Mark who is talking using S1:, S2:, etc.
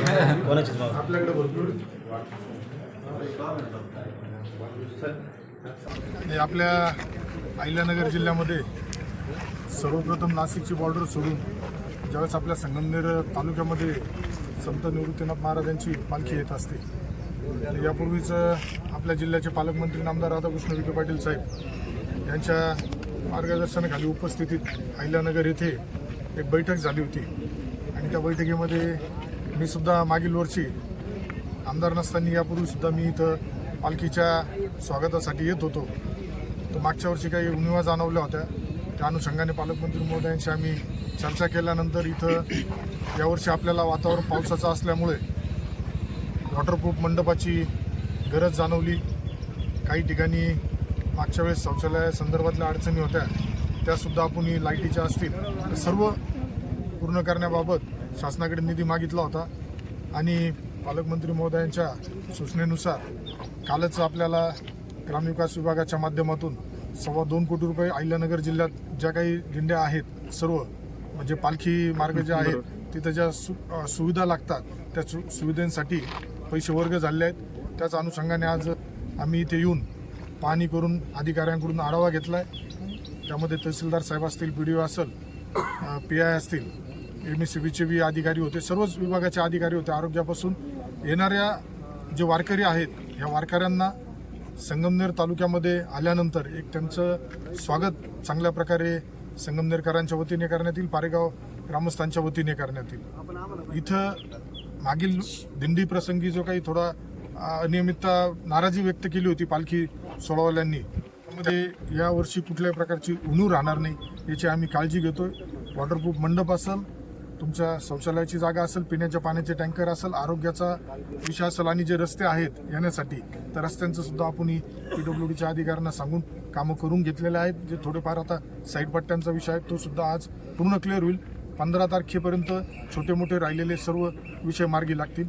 S1: कोणाची मागणी?
S2: आपल्याकडे भरपूर हे आपल्या अहिल्यानगर जिल्ह्यामध्ये सर्वप्रथम नाशिकची बॉर्डर सोडून ज्यावेळेस आपल्या संगमनेर तालुक्यामध्ये संत निवृत्तीनाथ महाराजांची पालखी येत असते तर यापूर्वीच आपल्या जिल्ह्याचे पालकमंत्री नामदार राधाकृष्ण विखे पाटील साहेब यांच्या मार्गदर्शनाखाली उपस्थितीत अहिल्यानगर येथे एक बैठक झाली होती आणि त्या बैठकीमध्ये मी सुद्धा मागील वर्षी आमदार नसताना यापूर्वी सुद्धा मी इथं पालखीच्या स्वागतासाठी येत होतो. तर मागच्या वर्षी काही उणिवा जाणवल्या होत्या. त्या अनुषंगाने पालकमंत्री महोदयांशी आम्ही चर्चा केल्यानंतर इथं यावर्षी आपल्याला वातावरण पावसाचं असल्यामुळे वॉटरप्रूफ मंडपाची गरज जाणवली. काही ठिकाणी मागच्या वेळेस शौचालयासंदर्भातल्या अडचणी होत्या. त्यासुद्धा आपण लाईटीच्या असतील. सर्व पूर्ण करण्याबाबत शासनाकडे निधी मागितला होता. आणि पालकमंत्री महोदयांच्या सूचनेनुसार कालच आपल्याला ग्रामविकास विभागाच्या माध्यमातून सव्वा दोन कोटी रुपये अहिल्यानगर जिल्ह्यात ज्या काही दिंड्या आहेत सर्व म्हणजे पालखी मार्ग जे आहेत तिथं ज्या सु सुविधा लागतात त्या सु सुविधांसाठी पैसे वर्ग झाले आहेत. त्याच अनुषंगाने आज आम्ही इथे येऊन पाहणी करून अधिकाऱ्यांकडून आढावा घेतला आहे त्यामध्ये तहसीलदार साहेब असतील पी डी ओ असेल पी आय असतील एम एस सी बीचे बी अधिकारी होते सर्वच विभागाचे अधिकारी होते आरोग्यापासून. येणाऱ्या जे वारकरी आहेत ह्या वारकऱ्यांना संगमनेर तालुक्यामध्ये आल्यानंतर एक त्यांचं स्वागत चांगल्या प्रकारे संगमनेरकरांच्या वतीने करण्यात येईल पारेगाव ग्रामस्थांच्या वतीने करण्यात येईल. इथं मागील दिंडी प्रसंगी जो काही थोडा अनियमितता नाराजी व्यक्त केली होती पालखी सोडवल्यांनी त्यामध्ये यावर्षी कुठल्याही प्रकारची उणू राहणार नाही याची आम्ही काळजी घेतो वॉटरप्रूफ मंडप असेल तुमच्या शौचालयाची जागा असेल पिण्याच्या पाण्याचे टँकर असेल आरोग्याचा विषय असेल आणि जे रस्ते आहेत येण्यासाठी तर रस्त्यांचं सुद्धा आपण पी डब्ल्यू डीच्या अधिकाऱ्यांना सांगून कामं करून घेतलेले आहेत. जे थोडेफार आता साईड पट्ट्यांचा विषय आहे तो सुद्धा आज पूर्ण क्लिअर होईल. पंधरा तारखेपर्यंत छोटे मोठे राहिलेले सर्व विषय मार्गी लागतील.